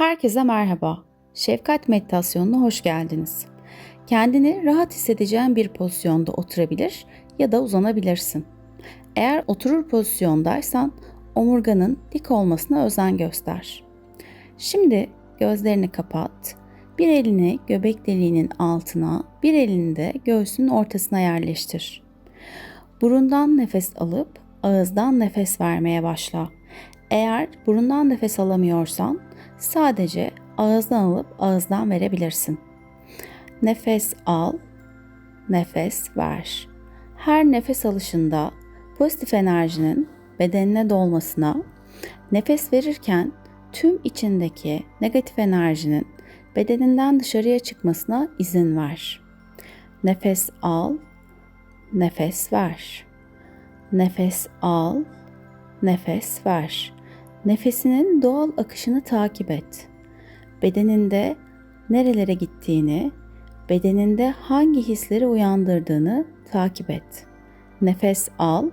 Herkese merhaba. Şefkat meditasyonuna hoş geldiniz. Kendini rahat hissedeceğin bir pozisyonda oturabilir ya da uzanabilirsin. Eğer oturur pozisyondaysan omurganın dik olmasına özen göster. Şimdi gözlerini kapat. Bir elini göbek deliğinin altına, bir elini de göğsünün ortasına yerleştir. Burundan nefes alıp ağızdan nefes vermeye başla. Eğer burundan nefes alamıyorsan sadece ağızdan alıp ağızdan verebilirsin. Nefes al, nefes ver. Her nefes alışında pozitif enerjinin bedenine dolmasına, nefes verirken tüm içindeki negatif enerjinin bedeninden dışarıya çıkmasına izin ver. Nefes al, nefes ver. Nefes al, nefes ver. Nefesinin doğal akışını takip et. Bedeninde nerelere gittiğini, bedeninde hangi hisleri uyandırdığını takip et. Nefes al,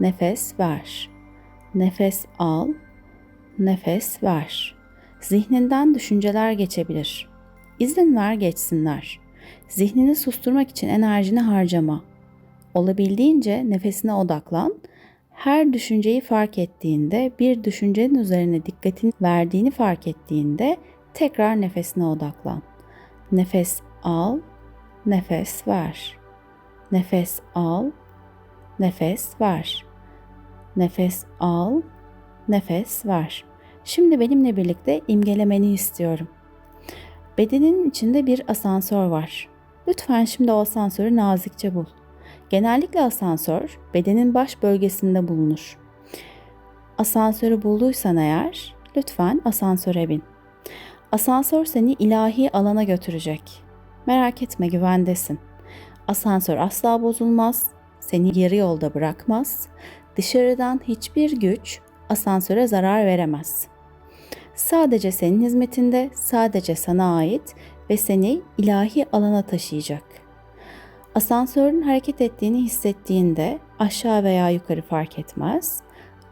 nefes ver. Nefes al, nefes ver. Zihninden düşünceler geçebilir. İzin ver geçsinler. Zihnini susturmak için enerjini harcama. Olabildiğince nefesine odaklan. Her düşünceyi fark ettiğinde, bir düşüncenin üzerine dikkatini verdiğini fark ettiğinde tekrar nefesine odaklan. Nefes al, nefes ver. Nefes al, nefes ver. Nefes al, nefes ver. Şimdi benimle birlikte imgelemeni istiyorum. Bedenin içinde bir asansör var. Lütfen şimdi o asansörü nazikçe bul. Genellikle asansör bedenin baş bölgesinde bulunur. Asansörü bulduysan eğer lütfen asansöre bin. Asansör seni ilahi alana götürecek. Merak etme güvendesin. Asansör asla bozulmaz, seni yarı yolda bırakmaz. Dışarıdan hiçbir güç asansöre zarar veremez. Sadece senin hizmetinde, sadece sana ait ve seni ilahi alana taşıyacak. Asansörün hareket ettiğini hissettiğinde aşağı veya yukarı fark etmez.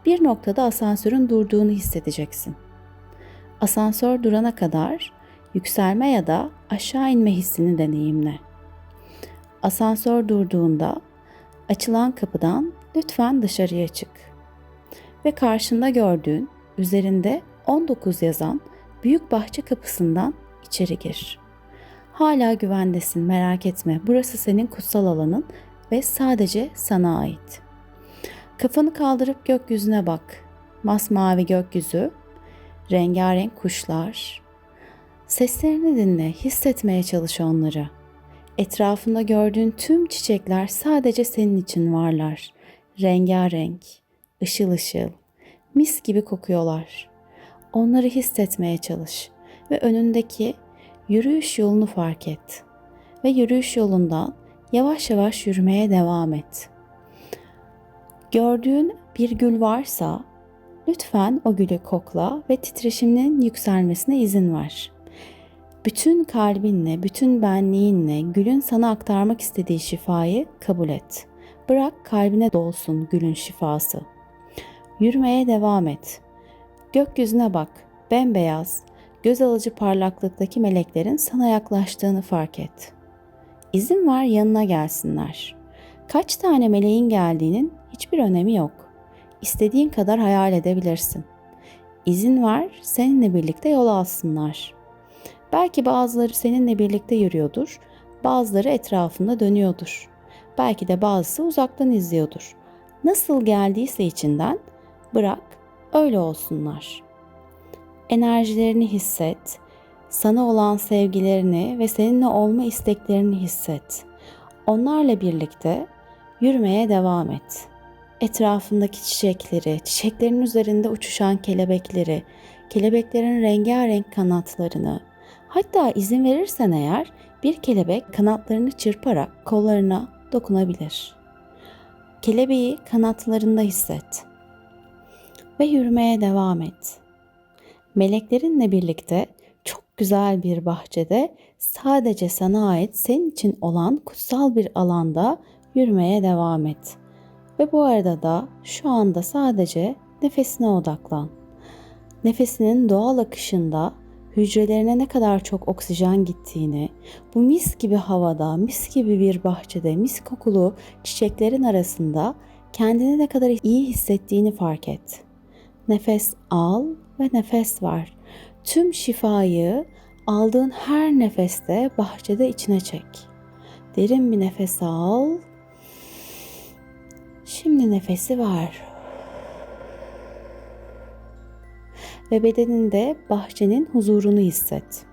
Bir noktada asansörün durduğunu hissedeceksin. Asansör durana kadar yükselme ya da aşağı inme hissini deneyimle. Asansör durduğunda açılan kapıdan lütfen dışarıya çık. Ve karşında gördüğün üzerinde 19 yazan büyük bahçe kapısından içeri gir. Hala güvendesin merak etme. Burası senin kutsal alanın ve sadece sana ait. Kafanı kaldırıp gökyüzüne bak. Masmavi gökyüzü, rengarenk kuşlar. Seslerini dinle, hissetmeye çalış onları. Etrafında gördüğün tüm çiçekler sadece senin için varlar. Rengarenk, ışıl ışıl, mis gibi kokuyorlar. Onları hissetmeye çalış ve önündeki yürüyüş yolunu fark et ve yürüyüş yolundan yavaş yavaş yürümeye devam et. Gördüğün bir gül varsa lütfen o gülü kokla ve titreşiminin yükselmesine izin ver. Bütün kalbinle, bütün benliğinle gülün sana aktarmak istediği şifayı kabul et. Bırak kalbine dolsun gülün şifası. Yürümeye devam et. Gökyüzüne bak, bembeyaz, göz alıcı parlaklıktaki meleklerin sana yaklaştığını fark et. İzin ver yanına gelsinler. Kaç tane meleğin geldiğinin hiçbir önemi yok. İstediğin kadar hayal edebilirsin. İzin ver seninle birlikte yol alsınlar. Belki bazıları seninle birlikte yürüyordur, bazıları etrafında dönüyordur. Belki de bazısı uzaktan izliyordur. Nasıl geldiyse içinden bırak öyle olsunlar.'' Enerjilerini hisset. Sana olan sevgilerini ve seninle olma isteklerini hisset. Onlarla birlikte yürümeye devam et. Etrafındaki çiçekleri, çiçeklerin üzerinde uçuşan kelebekleri, kelebeklerin rengarenk kanatlarını, hatta izin verirsen eğer bir kelebek kanatlarını çırparak kollarına dokunabilir. Kelebeği kanatlarında hisset ve yürümeye devam et meleklerinle birlikte çok güzel bir bahçede sadece sana ait senin için olan kutsal bir alanda yürümeye devam et. Ve bu arada da şu anda sadece nefesine odaklan. Nefesinin doğal akışında hücrelerine ne kadar çok oksijen gittiğini, bu mis gibi havada, mis gibi bir bahçede, mis kokulu çiçeklerin arasında kendini ne kadar iyi hissettiğini fark et. Nefes al ve nefes ver. Tüm şifayı aldığın her nefeste bahçede içine çek. Derin bir nefes al. Şimdi nefesi ver. Ve bedeninde bahçenin huzurunu hisset.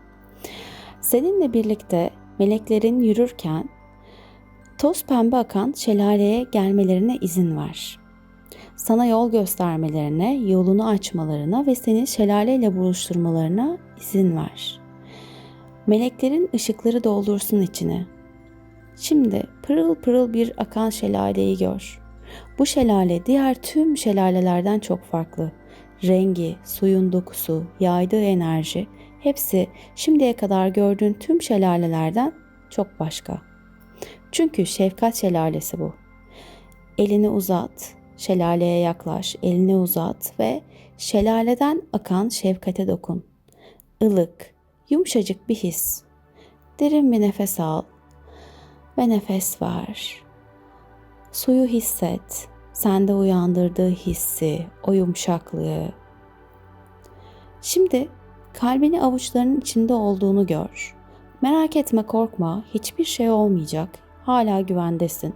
Seninle birlikte meleklerin yürürken toz pembe akan şelaleye gelmelerine izin ver. Sana yol göstermelerine, yolunu açmalarına ve seni şelaleyle buluşturmalarına izin ver. Meleklerin ışıkları doldursun içini. Şimdi pırıl pırıl bir akan şelaleyi gör. Bu şelale diğer tüm şelalelerden çok farklı. Rengi, suyun dokusu, yaydığı enerji hepsi şimdiye kadar gördüğün tüm şelalelerden çok başka. Çünkü şefkat şelalesi bu. Elini uzat, şelaleye yaklaş, elini uzat ve şelaleden akan şefkate dokun. Ilık, yumuşacık bir his. Derin bir nefes al ve nefes ver. Suyu hisset. Sende uyandırdığı hissi, o yumuşaklığı. Şimdi kalbini avuçlarının içinde olduğunu gör. Merak etme, korkma. Hiçbir şey olmayacak. Hala güvendesin.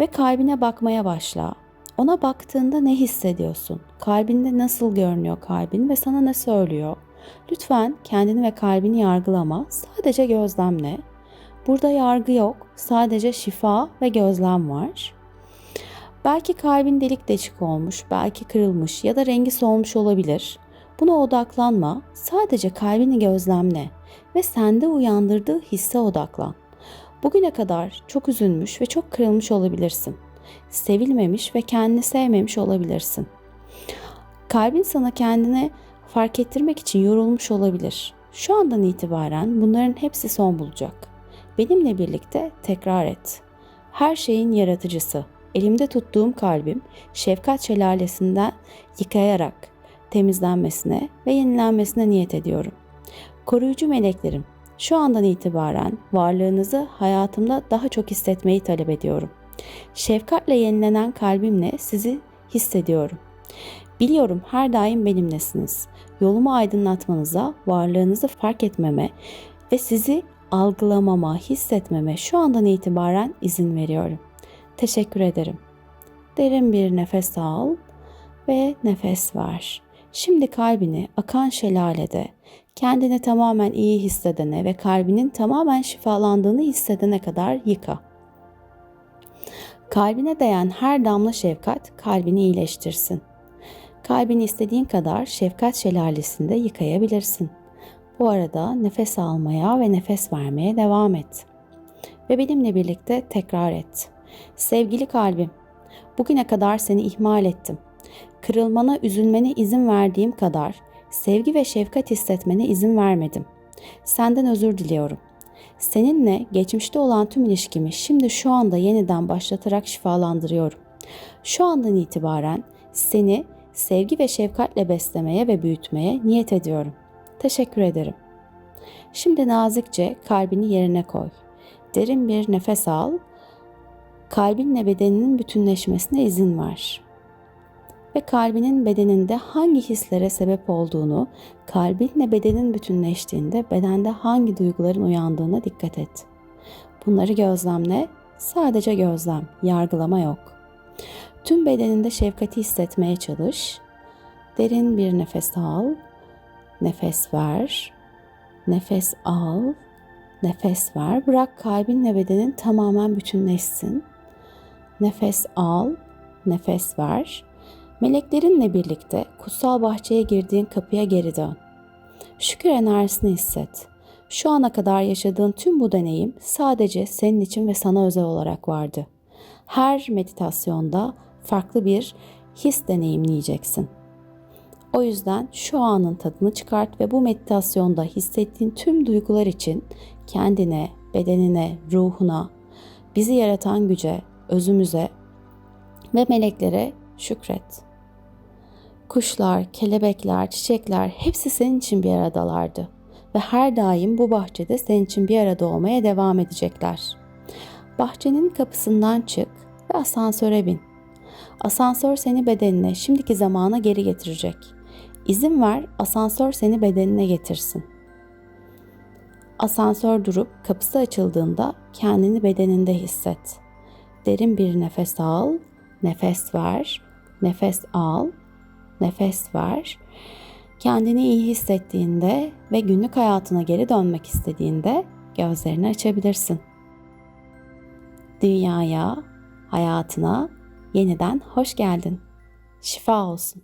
Ve kalbine bakmaya başla. Ona baktığında ne hissediyorsun? Kalbinde nasıl görünüyor kalbin ve sana ne söylüyor? Lütfen kendini ve kalbini yargılama. Sadece gözlemle. Burada yargı yok. Sadece şifa ve gözlem var. Belki kalbin delik deşik olmuş, belki kırılmış ya da rengi solmuş olabilir. Buna odaklanma. Sadece kalbini gözlemle ve sende uyandırdığı hisse odaklan. Bugüne kadar çok üzülmüş ve çok kırılmış olabilirsin. Sevilmemiş ve kendini sevmemiş olabilirsin. Kalbin sana kendini fark ettirmek için yorulmuş olabilir. Şu andan itibaren bunların hepsi son bulacak. Benimle birlikte tekrar et. Her şeyin yaratıcısı. Elimde tuttuğum kalbim şefkat şelalesinden yıkayarak temizlenmesine ve yenilenmesine niyet ediyorum. Koruyucu meleklerim, şu andan itibaren varlığınızı hayatımda daha çok hissetmeyi talep ediyorum. Şefkatle yenilenen kalbimle sizi hissediyorum. Biliyorum her daim benimlesiniz. Yolumu aydınlatmanıza, varlığınızı fark etmeme ve sizi algılamama, hissetmeme şu andan itibaren izin veriyorum. Teşekkür ederim. Derin bir nefes al ve nefes ver. Şimdi kalbini akan şelalede kendini tamamen iyi hissedene ve kalbinin tamamen şifalandığını hissedene kadar yıka. Kalbine değen her damla şefkat kalbini iyileştirsin. Kalbini istediğin kadar şefkat şelalesinde yıkayabilirsin. Bu arada nefes almaya ve nefes vermeye devam et. Ve benimle birlikte tekrar et. Sevgili kalbim, bugüne kadar seni ihmal ettim. Kırılmana, üzülmene izin verdiğim kadar sevgi ve şefkat hissetmene izin vermedim. Senden özür diliyorum. Seninle geçmişte olan tüm ilişkimi şimdi şu anda yeniden başlatarak şifalandırıyorum. Şu andan itibaren seni sevgi ve şefkatle beslemeye ve büyütmeye niyet ediyorum. Teşekkür ederim. Şimdi nazikçe kalbini yerine koy. Derin bir nefes al. Kalbinle bedeninin bütünleşmesine izin ver. Ve kalbinin bedeninde hangi hislere sebep olduğunu, kalbinle bedenin bütünleştiğinde bedende hangi duyguların uyandığına dikkat et. Bunları gözlemle, sadece gözlem, yargılama yok. Tüm bedeninde şefkati hissetmeye çalış. Derin bir nefes al Nefes ver. Nefes al. Nefes ver. Bırak kalbinle bedenin tamamen bütünleşsin. Nefes al. Nefes ver. Meleklerinle birlikte kutsal bahçeye girdiğin kapıya geri dön. Şükür enerjisini hisset. Şu ana kadar yaşadığın tüm bu deneyim sadece senin için ve sana özel olarak vardı. Her meditasyonda farklı bir his deneyimleyeceksin. O yüzden şu anın tadını çıkart ve bu meditasyonda hissettiğin tüm duygular için kendine, bedenine, ruhuna, bizi yaratan güce, özümüze ve meleklere şükret. Kuşlar, kelebekler, çiçekler hepsi senin için bir aradalardı. ve her daim bu bahçede senin için bir arada olmaya devam edecekler. Bahçenin kapısından çık ve asansöre bin. Asansör seni bedenine, şimdiki zamana geri getirecek. İzin ver, asansör seni bedenine getirsin. Asansör durup kapısı açıldığında kendini bedeninde hisset. Derin bir nefes al, nefes ver, nefes al, nefes ver. Kendini iyi hissettiğinde ve günlük hayatına geri dönmek istediğinde gözlerini açabilirsin. Dünyaya, hayatına yeniden hoş geldin. Şifa olsun.